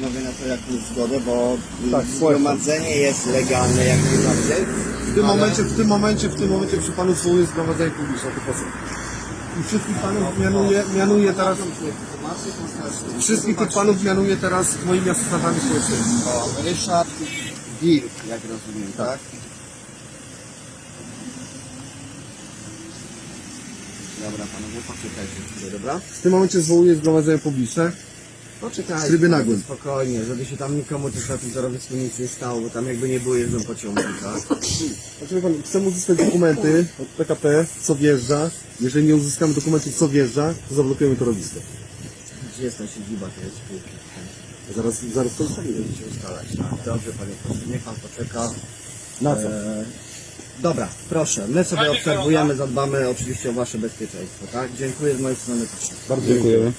Panowie na to jakąś zgodę, bo Tak, zgromadzenie jest legalne jak najbardziej. W tym ale- momencie, w tym momencie, w tym momencie przy panu zwołuję zgromadzenie publiczne, to poseł. I wszystkich panów mianuję, mianuję teraz, wszystkich tych panów mianuję teraz moimi asystentami społecznymi. O, Ryszard Gil, jak rozumiem, tak? Dobra, panowie, poczekajcie dobra? W tym momencie zwołuję zgromadzenie publiczne. Poczekajcie. W trybie nagłym. Spokojnie, żeby się tam nikomu też na tym torowisku nic nie stało, bo tam jakby nie było jeżdżą pociągu, tak? Znaczy, pan, chcę uzyskać dokumenty od PKP, co wjeżdża. Jeżeli nie uzyskamy dokumentów, co wjeżdża, to zablokujemy torowisko. Gdzie jest ta siedziba tej spółki? Zaraz, zaraz to ustalimy. Będziecie ustalać, tak? Dobrze, panie pośle, niech pan poczeka. Na co? E, dobra, proszę, my sobie obserwujemy, zadbamy oczywiście o wasze bezpieczeństwo, tak? Dziękuję z mojej strony. Bardzo dziękujemy.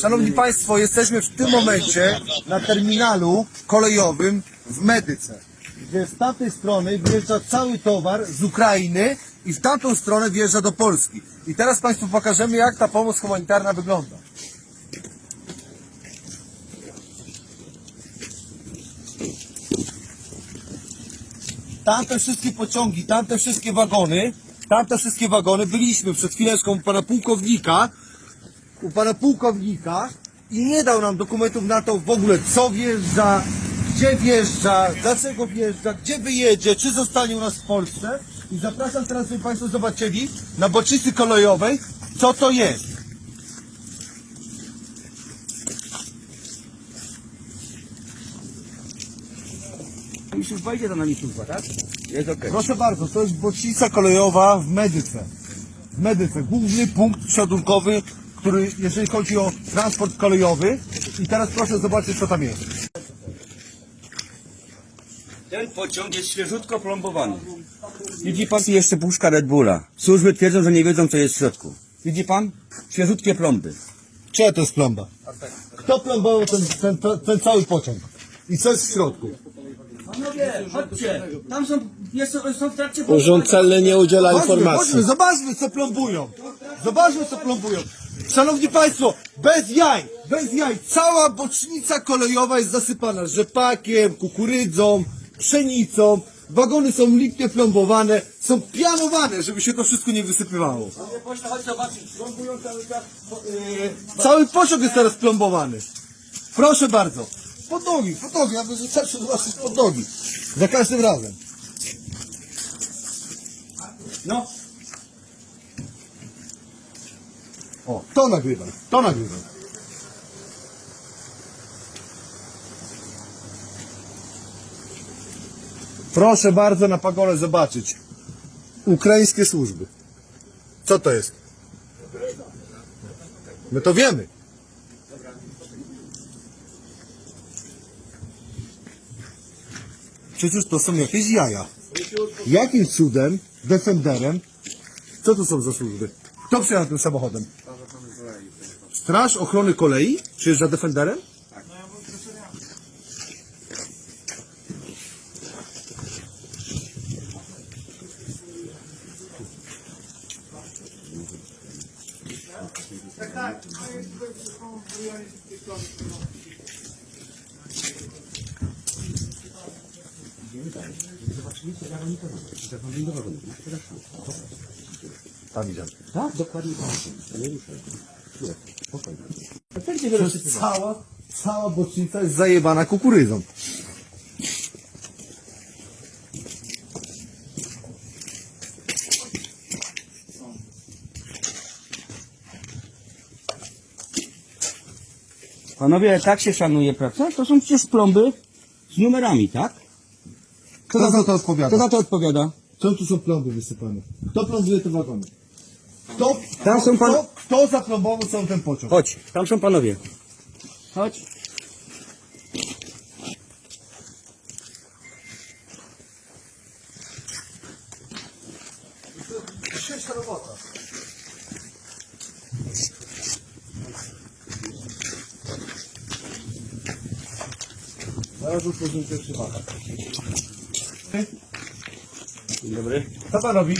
Szanowni Państwo, jesteśmy w tym momencie na terminalu kolejowym w Medyce, gdzie z tamtej strony wjeżdża cały towar z Ukrainy i w tamtą stronę wjeżdża do Polski. I teraz Państwu pokażemy, jak ta pomoc humanitarna wygląda. Tamte wszystkie pociągi, tamte wszystkie wagony, tamte wszystkie wagony, byliśmy przed chwileczką u pana pułkownika, u pana pułkownika i nie dał nam dokumentów na to w ogóle co wjeżdża, gdzie wjeżdża, dlaczego wjeżdża, gdzie wyjedzie, czy zostanie u nas w Polsce. I zapraszam teraz, żeby Państwo zobaczyli na bocznicy kolejowej, co to jest. Już wejdzie to na nich służba, tak? Jest okej. Proszę bardzo, to jest bocznica kolejowa w Medyce. W Medyce, główny punkt przeładunkowy, który, jeżeli chodzi o transport kolejowy. I teraz proszę zobaczyć, co tam jest. Ten pociąg jest świeżutko plombowany. Widzi pan tu jeszcze puszka Red Bulla. Służby twierdzą, że nie wiedzą, co jest w środku. Widzi pan? Świeżutkie plomby. Czyja to jest plomba? Kto plombował ten, ten, ten cały pociąg? I co jest w środku? Panowie, chodźcie. Tam są, jest, są w trakcie... Urząd Celny nie udziela Chodźmy, informacji. chodźmy, zobaczmy co plombują. Zobaczmy co plombują. Szanowni Państwo, bez jaj, bez jaj. Cała bocznica kolejowa jest zasypana rzepakiem, kukurydzą, pszenicą. Wagony są lipnie plombowane, są pianowane, żeby się to wszystko nie wysypywało. Chodź zobaczyć. Plombują cały czas. Cały pociąg jest teraz plombowany. Proszę bardzo. Pod nogi, pod nogi, aby zawsze zobaczyć pod nogi. Za każdym razem. No, O, to nagrywam, to nagrywam. Proszę bardzo na pagole zobaczyć. Ukraińskie służby. Co to jest? My to wiemy. Przecież to są jakieś jaja. Jakim cudem, defenderem, co to są za służby? Kto przyjechał tym samochodem? Straż Ochrony Kolei przyjeżdża defenderem? Tam idziemy. tak, dokładnie Przecież cała, cała bocznica jest zajebana kukurydzą. Panowie, tak się szanuje pracę? To są przecież plomby z numerami, tak? Kto za to odpowiada? Kto za to odpowiada? Co tu są plomby wysypane? Kto plombuje te wagony? Kto, Tam są pan- kto, kto zaplombował cały ten pociąg? Chodź, tam są panowie. Chodź. Ciężka robota. Zaraz utworzymy pierwszy wagon. Dzień dobry. Co pan robi?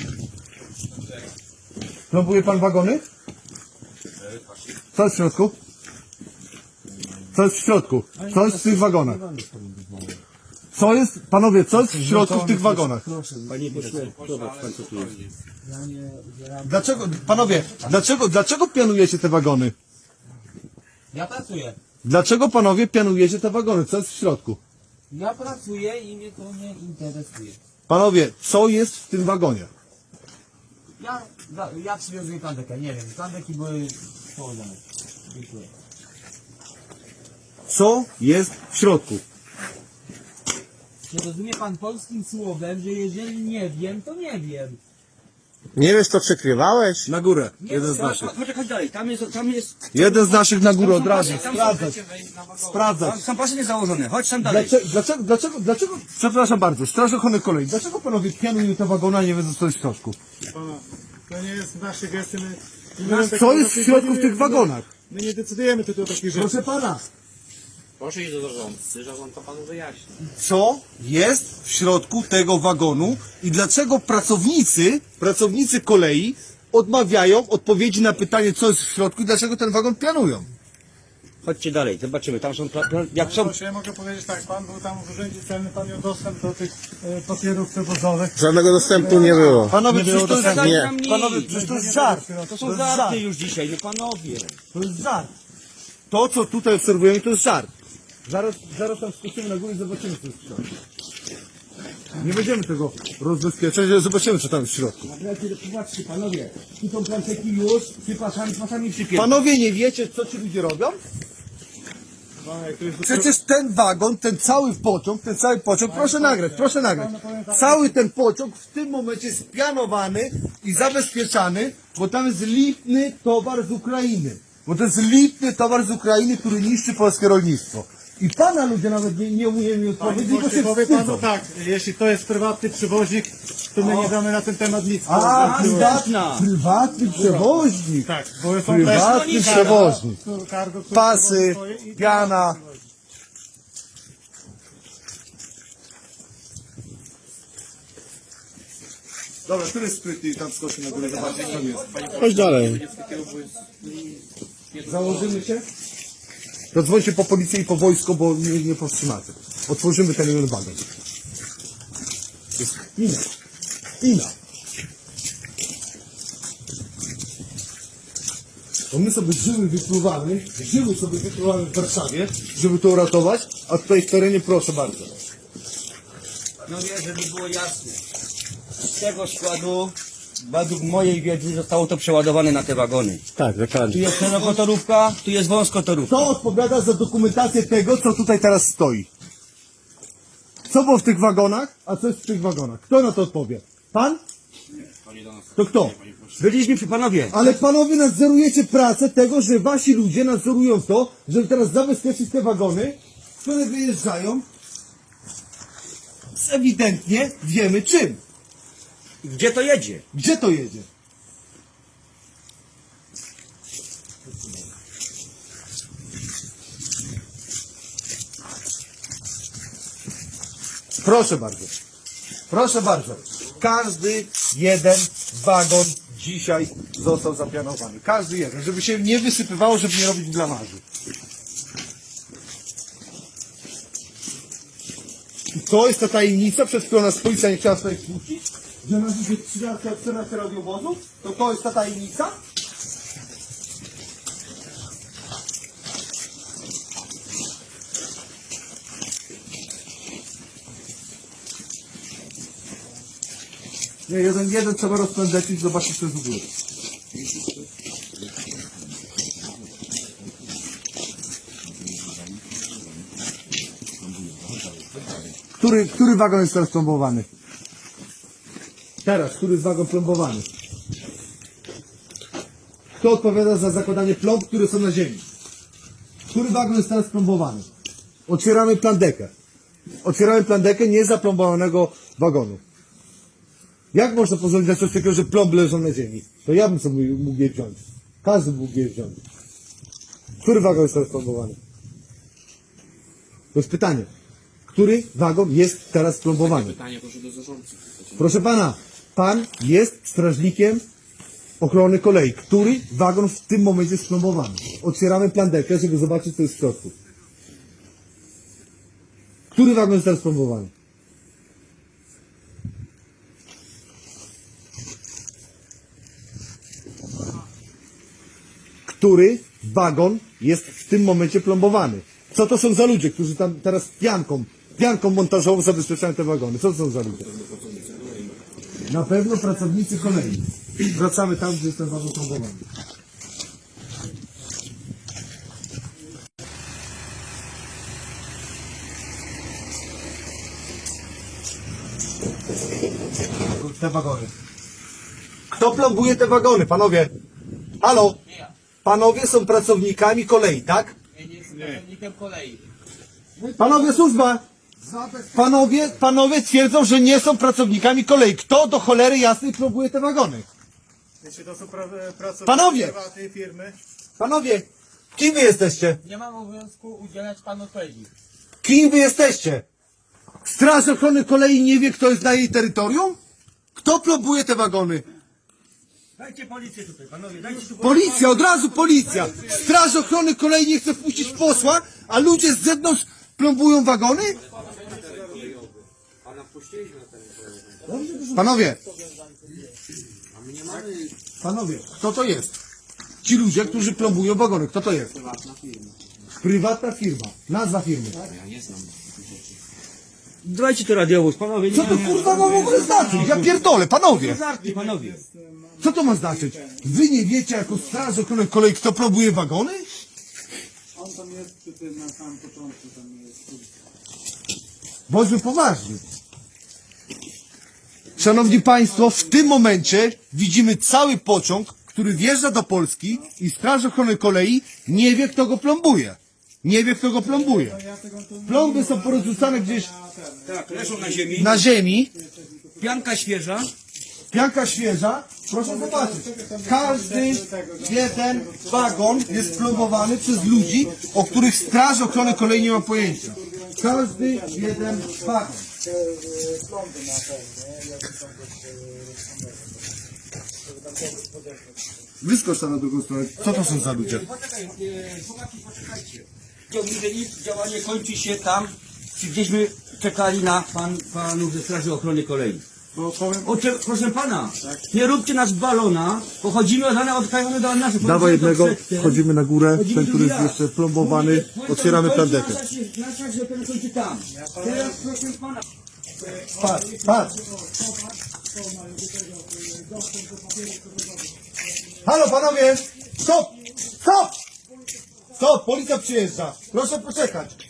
Plombuje pan wagony? Co jest w środku? Co jest w środku? Co jest w tych wagonach? Co jest, panowie, co jest w środku w tych wagonach? Panie pośle, zobacz pan co tu jest. Dlaczego, panowie, dlaczego, dlaczego pianujecie te wagony? Ja pracuję. Dlaczego panowie pianujecie te wagony? Co jest w środku? Ja pracuję i mnie to nie interesuje. Panowie, co jest w tym wagonie? Ja, za- ja przywiązuję plandekę, nie wiem. Plandeki były położone. Dziękuję. Co jest w środku? Czy rozumie pan polskim słowem, że jeżeli nie wiem, to nie wiem. Nie wiesz, co przekrywałeś? Na górę. Nie Jeden z wiem. naszych. Chodź, chodź dalej, tam jest, tam jest, Jeden z naszych na górę od razu. tam są, Sprawdzać. Sprawdzać. tam są pasy niezałożone, chodź tam dalej. Dlaczego, dlaczego, dlaczego, dlaczego, przepraszam bardzo, Straż Ochrony Kolei, dlaczego panowie pianują te wagony, a nie wiedzą, co jest w środku? To nie jest nasze gesty. My, Co jest w środku w tych wagonach? My nie decydujemy tylko o takich rzeczach. Proszę pana, Proszę iść do zarządcy, zarząd to panu wyjaśni. co jest w środku tego wagonu i dlaczego pracownicy, pracownicy kolei odmawiają odpowiedzi na pytanie, co jest w środku i dlaczego ten wagon pianują? Chodźcie dalej, zobaczymy, tam są, pla, pla, jak są, Proszę, ja mogę powiedzieć tak, pan był tam w urzędzie celnym, pan miał dostęp do tych e, papierów przewozowych. Żadnego dostępu nie było. Panowie, przecież to jest, Nie. panowie, przecież to jest żart. To są żarty żart. już dzisiaj, no panowie. To jest żart. To, co tutaj obserwujemy, to jest żart. Zaraz, zaraz tam skoczymy na górę i zobaczymy, co jest w środku. Nie będziemy tego rozbezpieczać, ale zobaczymy, co tam jest w środku. Panowie, tu są planteki już, ty pasami, przypięte. Panowie nie wiecie, co ci ludzie robią? Przecież ten wagon, ten cały pociąg, ten cały pociąg, proszę nagrać, proszę nagrać. Cały ten pociąg w tym momencie jest spianowany i zabezpieczany, bo tam jest lipny towar z Ukrainy. Bo to jest lipny towar z Ukrainy, który niszczy polskie rolnictwo. I pana ludzie nawet nie, nie umieją mi odpowiedzieć, bo się powie panu tak, jeśli to jest prywatny przewoźnik, to my nie damy na ten temat nic. A, Zdatna. prywatny przewoźnik. Tak, bo są Prywatny też przewoźnik. cargo, które Pasy, swoje i- piana. Dobra, który jest sprytny i tam skoczy na górę, zobaczyć co jest. Chodź dalej. Założymy się? To dzwońcie po policję i po wojsko, bo nie, nie powstrzymacie. Otworzymy ten jeden wagon. Jest Ina. Ina. Bo my sobie żyły wypływamy, żyły sobie wypływamy w Warszawie, żeby to uratować, a tutaj w terenie proszę bardzo. No wie, żeby było jasne. Z tego składu, według mojej wiedzy, zostało to przeładowane na te wagony. Tak, Tu dokładnie. jest szerokotorówka, tu jest wąskotorówka. Kto odpowiada za dokumentację tego, co tutaj teraz stoi? Co było w tych wagonach, a co jest w tych wagonach? Kto na to odpowie? Pan? To kto? Byliśmy przy panowie. Ale panowie nadzorujecie pracę tego, że wasi ludzie nadzorują to, żeby teraz zabezpieczyć te wagony, które wyjeżdżają z ewidentnie wiemy czym. Gdzie to jedzie? Gdzie to jedzie? Proszę bardzo. Proszę bardzo. Każdy jeden wagon dzisiaj został zapianowany. Każdy jeden. Żeby się nie wysypywało, żeby nie robić blamarzy. I to jest ta tajemnica, przez którą nas policja nie chciała tutaj wpuścić? Że nas idzie 13, 14 radiowozów? To to jest ta tajemnica? Nie, jeden, jeden trzeba rozpędzać i zobaczyć co jest w ogóle. Który, który wagon jest teraz plombowany? Teraz, który jest wagon plombowany? Kto odpowiada za zakładanie plomb, które są na ziemi? Który wagon jest teraz plombowany? Otwieramy plandekę. Otwieramy plandekę niezaplombowanego wagonu. Jak można pozwolić na coś takiego, że plomby leżą na ziemi? To ja bym sobie mógł je wziąć. Każdy mógł je wziąć. Który wagon jest teraz plombowany? To jest pytanie. Który wagon jest teraz plombowany? Pytanie proszę do zarządcy. Proszę pana, pan jest strażnikiem ochrony kolei. Który wagon w tym momencie jest plombowany? Otwieramy plandekę, żeby zobaczyć, co jest w środku. Który wagon jest teraz plombowany? Który wagon jest w tym momencie plombowany? Co to są za ludzie, którzy tam teraz pianką, pianką montażową zabezpieczają te wagony? Co to są za ludzie? Na pewno pracownicy kolei. Wracamy tam, gdzie jest ten wagon plombowany. Te wagony. Kto plombuje te wagony, panowie? Halo? Panowie są pracownikami kolei, tak? Ja nie jestem pracownikiem kolei. Panowie służba! Panowie, panowie twierdzą, że nie są pracownikami kolei. Kto do cholery jasnej plombuje te wagony? Jeśli to są pra- pracownicy Panowie! prywatnej firmy, Panowie, kim wy jesteście? Nie mam obowiązku udzielać panu odpowiedzi. Kim wy jesteście? Straż Ochrony Kolei nie wie, kto jest na jej terytorium? Kto plombuje te wagony? Dajcie policję tutaj, panowie, dajcie tu Policja, od razu policja! Straż Ochrony Kolei nie chce wpuścić posła, a ludzie z zewnątrz plombują wagony? Panowie! Panowie, kto to jest? Ci ludzie, którzy plombują wagony, kto to jest? Prywatna firma. Nazwa firmy. Dajcie to radiowóz, panowie, nie Co to kurwa ma w ogóle znaczyć? Ja pierdolę, panowie! żarty, panowie. Co to ma znaczyć? Wy nie wiecie jako straż ochrony kolei, kto próbuje wagony? on tam jest przy tym na samym początku, tam jest. Bądźmy poważni. Szanowni Państwo, w tym momencie widzimy cały pociąg, który wjeżdża do Polski i Straż Ochrony Kolei nie wie, kto go plombuje. Nie wie, kto go plombuje. Plomby są porozrzucane gdzieś Tak, leżą na ziemi, na ziemi. pianka świeża, Pianka świeża, proszę zobaczyć. Każdy jeden wagon jest plombowany przez ludzi, o których Straż Ochrony Kolei nie ma pojęcia. Każdy jeden wagon. Wyskocz tam na drugą stronę. Co to są za ludzie? Poczekaj, e, chłopaki, poczekajcie. Działanie kończy się tam, gdzieśmy czekali na pan, panów ze Straży Ochrony Kolei. Bo powiem, proszę pana, nie róbcie nas balona, pochodzimy od rana odklejone do naszych. Dawaj jednego, wchodzimy na górę, Chodzimy ten, który jest jeszcze plombowany, otwieramy plandekę. Nasza, się- kończy tam. Teraz proszę pana. Patrz, patrz. Halo panowie! Stop! Stop! Stop! Policja przyjeżdża! Proszę poczekać.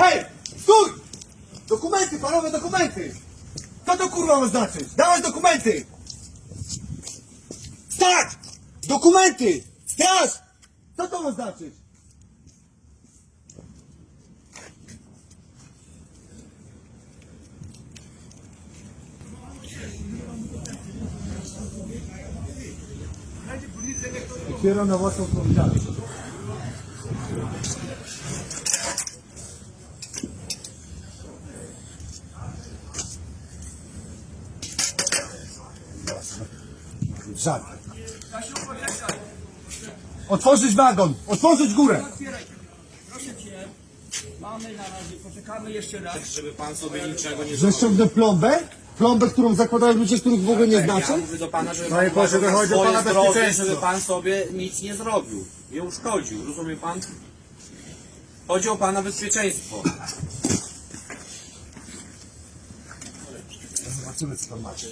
Dokumenty weryfikują się! Hej! Stój! Dokumenty, panowie, dokumenty! Co to kurwa ma znaczyć? Dawaj dokumenty! Stać! Dokumenty! Straż! Co to ma znaczyć? Otwieram na własną odpowiedzialność. Żal. Otworzyć wagon! Otworzyć górę! Proszę cię, mamy na razie, poczekamy jeszcze raz. Żeby pan sobie niczego nie Że ściągnę plombę? Plombę, którą zakładają ludzie, których w ogóle nie Ja znacie? mówię do pana, żeby Panie pan pośle, uważał na wychodzi o swoje pana zdrowie, bezpieczeństwo. żeby pan sobie nic nie zrobił, nie uszkodził, rozumie pan? Chodzi o pana bezpieczeństwo. Zobaczymy, co tam macie.